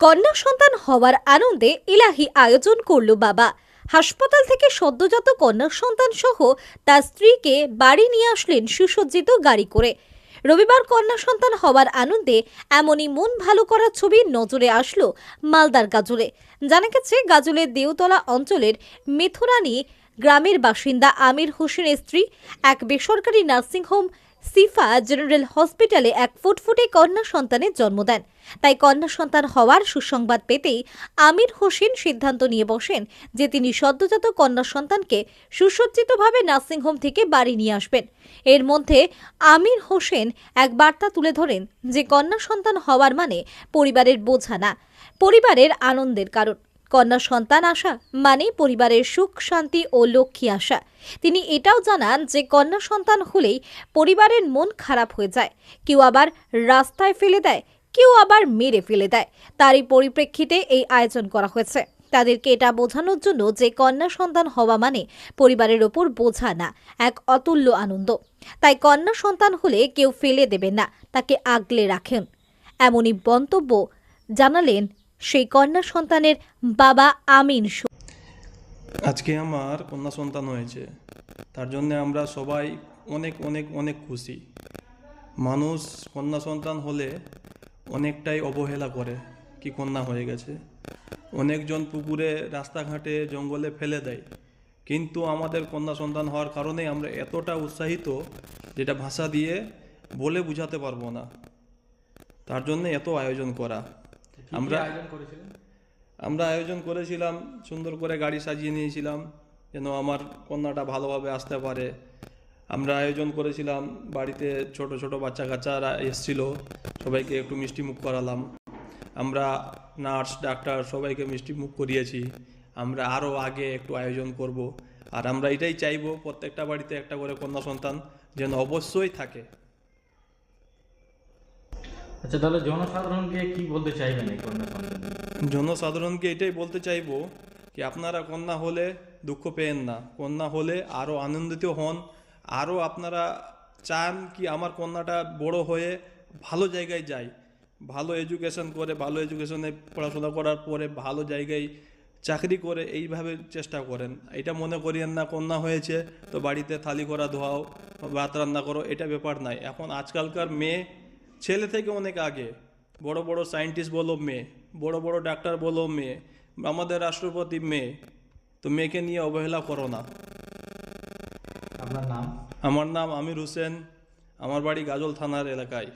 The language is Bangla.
কন্যা সন্তান হওয়ার আনন্দে ইলাহি আয়োজন করল বাবা। হাসপাতাল থেকে সদ্যজাত কন্যা সন্তান সহ তার স্ত্রীকে বাড়ি নিয়ে আসলেন সুসজ্জিত গাড়ি করে। রবিবার কন্যা সন্তান হওয়ার আনন্দে এমনই মন ভালো করার ছবি নজরে আসলো মালদার গাজলে। জানা গেছে, গাজলের দেওতলা অঞ্চলের মেথুরানি গ্রামের বাসিন্দা আমির হোসেনের স্ত্রী, এক বেসরকারি নার্সিংহোম সিফা জেনারেল হসপিটালে এক ফুটফুটে কন্যা সন্তানের জন্ম দেন। তাই কন্যা সন্তান হওয়ার সুসংবাদ পেতেই আমির হোসেন সিদ্ধান্ত নিয়ে বসেন যে তিনি সদ্যজাত কন্যা সন্তানকে সুসজ্জিতভাবে নার্সিংহোম থেকে বাড়ি নিয়ে আসবেন। এর মধ্যে আমির হোসেন এক বার্তা তুলে ধরেন যে কন্যা সন্তান হওয়ার মানে পরিবারের বোঝা না, পরিবারের আনন্দের কারণ। কন্যা সন্তান আসা মানে পরিবারের সুখ, শান্তি ও লক্ষ্মী আসা। তিনি এটাও জানান যে কন্যা সন্তান হলেই পরিবারের মন খারাপ হয়ে যায়। কেউ আবার রাস্তায় ফেলে দেয়, কেউ আবার মেরে ফেলে দেয়। তারই পরিপ্রেক্ষিতে এই আয়োজন করা হয়েছে। তাদেরকে এটা বোঝানোর জন্য যে কন্যা সন্তান হওয়া মানে পরিবারের ওপর বোঝা না, এক অতুল্য আনন্দ। তাই কন্যা সন্তান হলে কেউ ফেলে দেবেন না, তাকে আগলে রাখেন। এমনই বন্তব্য জানালেন সেই কন্যা সন্তানের বাবা আমিন আজকে আমার কন্যা সন্তান হয়েছে। তার জন্য আমরা সবাই অনেক অনেক অনেক খুশি। মানুষ কন্যা সন্তান হলে অনেকটাই অবহেলা করে কি কন্যা হয়ে গেছে। অনেকজন পুকুরে, রাস্তাঘাটে, জঙ্গলে ফেলে দেয়। কিন্তু আমাদের কন্যা সন্তান হওয়ার কারণে আমরা এতটা উৎসাহিত যেটা ভাষা দিয়ে বলে বোঝাতে পারব না। তার জন্য এত আয়োজন করা। আমরা আয়োজন করেছিলেন? আমরা আয়োজন করেছিলাম সুন্দর করে গাড়ি সাজিয়ে নিয়েছিলাম যেন আমার কন্যাটা ভালোভাবে আসতে পারে। আমরা আয়োজন করেছিলাম বাড়িতে ছোট ছোট বাচ্চা কাচ্চারা এসছিল সবাইকে একটু মিষ্টি মুখ করালাম। আমরা নার্স ডাক্তার সবাইকে মিষ্টি মুখ করিয়েছি। আমরা আরও আগে একটু আয়োজন করব। আর আমরা এটাই চাইব প্রত্যেকটা বাড়িতে একটা করে কন্যা সন্তান যেন অবশ্যই থাকে। আচ্ছা তাহলে জনসাধারণকে কি বলতে চাইবেন জনসাধারণকে এটাই বলতে চাইব কি আপনারা কন্যা হলে দুঃখ পেয়েন না। কন্যা হলে আরও আনন্দিত হন। আরও আপনারা চান কি আমার কন্যাটা বড় হয়ে ভালো জায়গায় যায়। ভালো এডুকেশন করে, ভালো এডুকেশনে পড়াশোনা করার পরে ভালো জায়গায় চাকরি করে এইভাবে চেষ্টা করেন। এটা মনে করিয়েন না, কন্যা হয়েছে তো বাড়িতে থালি করা, ধোয়াও, ভাত রান্না করো, এটা ব্যাপার নাই। এখন আজকালকার মেয়ে ছেলে থেকে অনেক আগে বড় বড় সায়েন্টিস্ট বলো মেয়ে বড় বড় ডাক্তার বলো মেয়ে আমাদের রাষ্ট্রপতি মেয়ে তো মেয়েকে নিয়ে অবহেলা করো না। আপনার নাম? আমার নাম আমির হোসেন আমার বাড়ি গাজল থানার এলাকায়।